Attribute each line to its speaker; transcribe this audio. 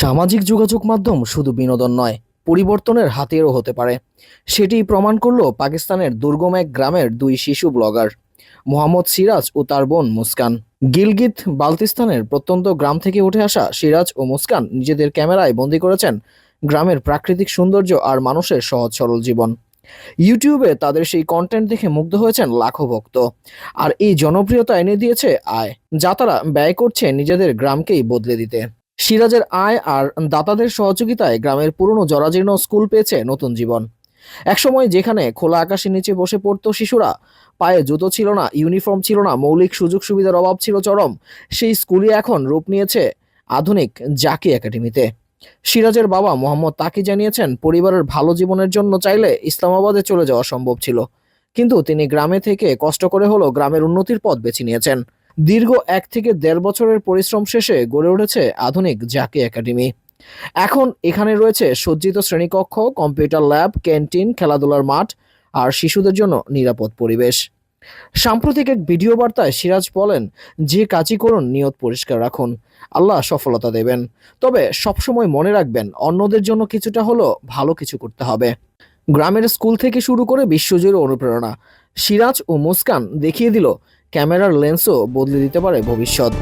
Speaker 1: সামাজিক যোগাযোগ মাধ্যম শুধু বিনোদন নয়, পরিবর্তনের হাতিয়ারও হতে পারে। সেটি প্রমাণ করল পাকিস্তানের দুর্গম এক গ্রামের দুই শিশু ব্লগার, মোহাম্মদ সিরাজ ও তার বোন মুস্কান। গিলগিত বালতিস্তানের প্রত্যন্ত গ্রাম থেকে উঠে আসা সিরাজ ও মুস্কান নিজেদের ক্যামেরায় বন্দি করেছেন গ্রামের প্রাকৃতিক সৌন্দর্য আর মানুষের সহজ সরল জীবন। ইউটিউবে তাদের সেই কন্টেন্ট দেখে মুগ্ধ হয়েছেন লাখো ভক্ত। আর এই জনপ্রিয়তা এনে দিয়েছে আয়, যা তারা ব্যয় করছে নিজেদের গ্রামকেই বদলে দিতে। সিরাজের আয় আর দাতাদের সহযোগিতায় গ্রামের পুরনো জরাজীর্ণ স্কুল পেয়েছে নতুন জীবন। একসময় যেখানে খোলা আকাশের নিচে বসে পড়ত শিশুরা, পায়ে জুতো ছিল না, ইউনিফর্ম ছিল না, মৌলিক সুযোগ সুবিধার অভাব ছিল চরম, সেই স্কুলই এখন রূপ নিয়েছে আধুনিক জাকি একাডেমিতে। সিরাজের বাবা মোহাম্মদ তাকি জানিয়েছেন, পরিবারের ভালো জীবনের জন্য চাইলে ইসলামাবাদে চলে যাওয়া সম্ভব ছিল। কিন্তু তিনি গ্রামে থেকে কষ্ট করে হলেও গ্রামের উন্নতির পথ বেছে নিয়েছেন। দীর্ঘ এক থেকে দেড় বছরের পরিশ্রম শেষে গড়ে উঠেছে আধুনিক জাকি একাডেমি। এখন এখানে রয়েছে সজ্জিত শ্রেণীকক্ষ, কম্পিউটার ল্যাব, ক্যান্টিন, খেলাধুলার মাঠ আর শিশুদের জন্য নিরাপদ পরিবেশ। সাম্প্রতিক এক ভিডিও বার্তায় সিরাজ বলেন, যে কাজই করুন, নিয়ত পরিষ্কার রাখুন। আল্লাহ সফলতা দেবেন। তবে সবসময় মনে রাখবেন, অন্যদের জন্য কিছুটা হলো ভালো কিছু করতে হবে। গ্রামের স্কুল থেকে শুরু করে বিশ্বজুড়ে অনুপ্রেরণা। সিরাজ ও মুস্কান দেখিয়ে দিল ক্যামেরার লেন্সও বদলে দিতে পারে ভবিষ্যৎ।